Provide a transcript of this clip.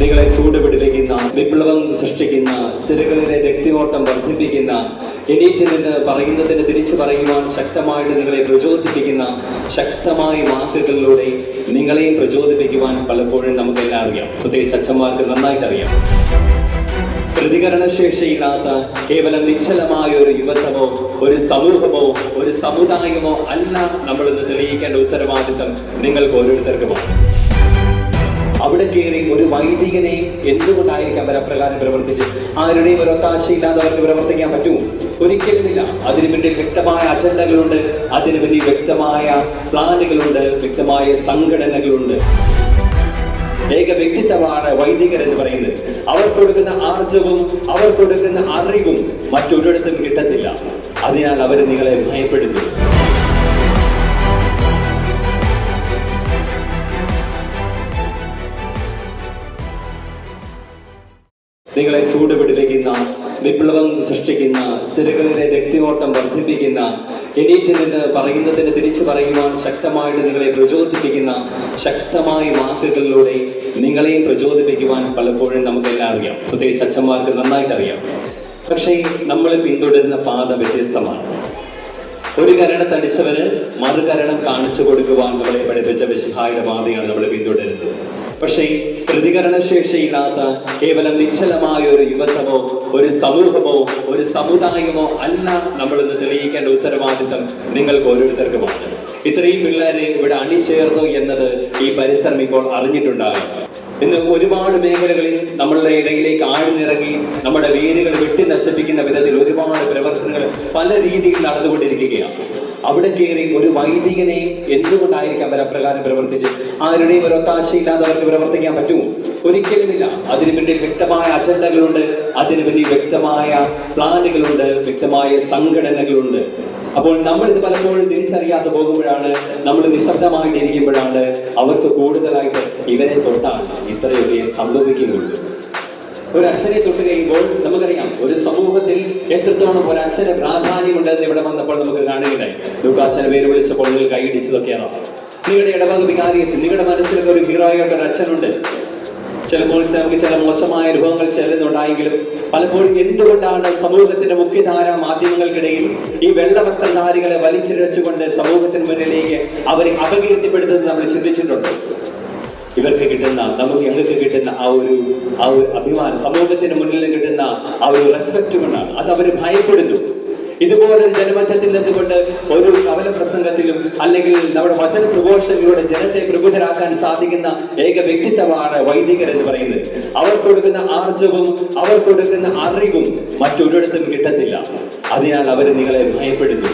നിങ്ങളെ ചൂടുപിടിപ്പിക്കുന്ന വിപ്ലവം സൃഷ്ടിക്കുന്ന സിരകളിലെ രക്തിയോട്ടം വർദ്ധിപ്പിക്കുന്ന എണീറ്റ് നിന്ന് പറയുന്നതിന് തിരിച്ചു പറയുവാൻ ശക്തമായിട്ട് നിങ്ങളെ പ്രചോദിപ്പിക്കുന്ന ശക്തമായ വാക്കുകളിലൂടെ നിങ്ങളെയും പ്രചോദിപ്പിക്കുവാൻ പലപ്പോഴും നമുക്കെല്ലാം അറിയാം. പ്രത്യേകിച്ച് അച്ഛന്മാർക്ക് നന്നായിട്ട് അറിയാം പ്രതികരണശേഷിയില്ലാത്ത കേവലം നിശ്ചലമായ ഒരു യുവത്വമോ ഒരു സമൂഹമോ ഒരു സമുദായമോ അല്ല നമ്മളിന്ന് തെളിയിക്കേണ്ട ഉത്തരവാദിത്തം നിങ്ങൾക്ക് ഓരോരുത്തർക്കുമാണ്. അവിടെ കയറി ഒരു വൈദികനെ എന്തുകൊണ്ടായിരിക്കാം അവർ അപ്രകാരം പ്രവർത്തിച്ച്? ആരുടെയും ഒരു ഒത്താശയില്ലാതെ അവർക്ക് പ്രവർത്തിക്കാൻ പറ്റുമോ? ഒരിക്കലുമില്ല. അതിനു വേണ്ടി വ്യക്തമായ അജണ്ടകളുണ്ട്. അതിനു വേണ്ടി വ്യക്തമായ പ്ലാനുകളുണ്ട്. വ്യക്തമായ സംഘടനകളുണ്ട്. ഏക വ്യക്തിത്വമാണ് വൈദികർ എന്ന് പറയുന്നത്. അവർ കൊടുക്കുന്ന ആർജവും അവർ കൊടുക്കുന്ന അറിവും മറ്റൊരിടത്തും കിട്ടത്തില്ല. അതിനാൽ അവർ നിങ്ങളെ ഭയപ്പെടുന്നു നിങ്ങളെ ചൂടുപിടിപ്പിക്കുന്ന വിപ്ലവം സൃഷ്ടിക്കുന്ന സിരകളിലെ രക്തിയോട്ടം വർദ്ധിപ്പിക്കുന്ന എണീറ്റ് നിന്ന് പറയുന്നതിന് തിരിച്ചു പറയുവാൻ ശക്തമായിട്ട് നിങ്ങളെ പ്രചോദിപ്പിക്കുന്ന ശക്തമായ വാക്കുകളിലൂടെ നിങ്ങളെയും പ്രചോദിപ്പിക്കുവാൻ പലപ്പോഴും നമുക്കെല്ലാം അറിയാം പ്രത്യേകിച്ച് അച്ഛന്മാർക്ക് നന്നായിട്ട് അറിയാം പക്ഷേ നമ്മൾ പിന്തുടരുന്ന പാത വ്യത്യസ്തമാണ്. ഒരു കരണം തടിച്ചവന് മറുകരണം കാണിച്ചു കൊടുക്കുവാൻ നമ്മളെ പഠിപ്പിച്ച വിശുദ്ധായുടെ പാതയാണ് നമ്മൾ പിന്തുടരുന്നത്. പക്ഷേ പ്രതികരണശേഷിയില്ലാത്ത കേവലം നിശ്ചലമായ ഒരു യുവസമോ ഒരു സമൂഹമോ ഒരു സമുദായമോ അല്ല നമ്മൾ ഇന്ന് തെളിയിക്കേണ്ട ഉത്തരവാദിത്തം നിങ്ങൾക്ക് ഓരോരുത്തർക്കുമാണ് ഇത്രയും പിള്ളേരെ ഇവിടെ അണിചേർന്നു എന്നത് ഈ പരിസരം ഇപ്പോൾ അറിഞ്ഞിട്ടുണ്ടാകും. ഇന്ന് ഒരുപാട് മേഖലകളിൽ നമ്മളുടെ ഇടയിലേക്ക് ആഴ്ന്നിറങ്ങി നമ്മുടെ വേരുകൾ വെട്ടി നശിപ്പിക്കുന്ന വിധത്തിൽ ഒരുപാട് പ്രവർത്തനങ്ങൾ പല രീതിയിൽ നടന്നുകൊണ്ടിരിക്കുകയാണ്. അവിടെ കയറി ഒരു വൈദികനെ എന്തുകൊണ്ടായിരിക്കാം അവർ അപ്രകാരം പ്രവർത്തിച്ച് ആരുടെയും ഒരു ഒത്താശയില്ലാതെ അവർക്ക് പ്രവർത്തിക്കാൻ പറ്റുമോ? ഒരിക്കലുമില്ല. അതിനു വേണ്ടി വ്യക്തമായ അജണ്ടകളുണ്ട്. അതിനു വേണ്ടി വ്യക്തമായ പ്ലാനുകളുണ്ട്. വ്യക്തമായ സംഘടനകളുണ്ട്. അപ്പോൾ നമ്മൾ ഇത് പലപ്പോഴും തിരിച്ചറിയാതെ പോകുമ്പോഴാണ് നമ്മൾ നിശബ്ദമായിട്ടിരിക്കുമ്പോഴാണ് അവർക്ക് കൂടുതലായിട്ട് ഇവരെ തൊട്ടാണ് ഇത്രയൊക്കെ സംഭവിക്കുകയുള്ളൂ ഒരു അക്ഷരെ തൊട്ട് കഴിയുമ്പോൾ നമുക്കറിയാം ഒരു സമൂഹത്തിൽ എത്രത്തോളം ഒരു അച്ഛന് പ്രാധാന്യമുണ്ടെന്ന് ഇവിടെ വന്നപ്പോൾ നമുക്ക് കാണുകയുണ്ടായി. ലൂക്കാച്ചന പേര് വിളിച്ചപ്പോൾ നിങ്ങൾ കൈയിടിച്ചതൊക്കെയാണ് നിങ്ങളുടെ ഇടവക വികാരി അച്ഛൻ നിങ്ങളുടെ മനസ്സിലൊക്കെ ഒരു ഹീറോയായിട്ട് ഒരു അച്ഛനുണ്ട് ചിലപ്പോൾ നമുക്ക് ചില മോശമായ അനുഭവങ്ങൾ ചെല്ലുന്നുണ്ടായെങ്കിലും പലപ്പോഴും എന്തുകൊണ്ടാണ് സമൂഹത്തിന്റെ മുഖ്യധാര മാധ്യമങ്ങൾക്കിടയിൽ ഈ വെള്ളവസ്ത്രധാരികളെ വലിച്ചിഴച്ചുകൊണ്ട് സമൂഹത്തിന് മുന്നിലേക്ക് അവരെ അപകീർത്തിപ്പെടുത്തുന്നത് നമ്മൾ ചിന്തിച്ചിട്ടുണ്ട്? ഇവർക്ക് കിട്ടുന്ന നമുക്ക് ഞങ്ങൾക്ക് കിട്ടുന്ന ആ ഒരു ആ ഒരു അഭിമാനം സമൂഹത്തിന് മുന്നിൽ കിട്ടുന്ന ആ ഒരു കൊണ്ടാണ്. അത് അവർ ഭയപ്പെടുന്നു. ഇതുപോലെ ജനമറ്റത്തിൽ നിന്നുകൊണ്ട് ഒരു കവല പ്രസംഗത്തിലും അല്ലെങ്കിൽ നമ്മുടെ വചന പ്രഘോഷങ്ങളിലൂടെ ജനത്തെ പ്രബുദ്ധരാക്കാൻ സാധിക്കുന്ന ഏക വ്യക്തിത്വമാണ് വൈദികർ എന്ന് പറയുന്നത്. അവർ കൊടുക്കുന്ന ആർജവും അവർ കൊടുക്കുന്ന അറിവും മറ്റൊരിടത്തും കിട്ടത്തില്ല. അതിനാൽ അവർ നിങ്ങളെ ഭയപ്പെടുന്നു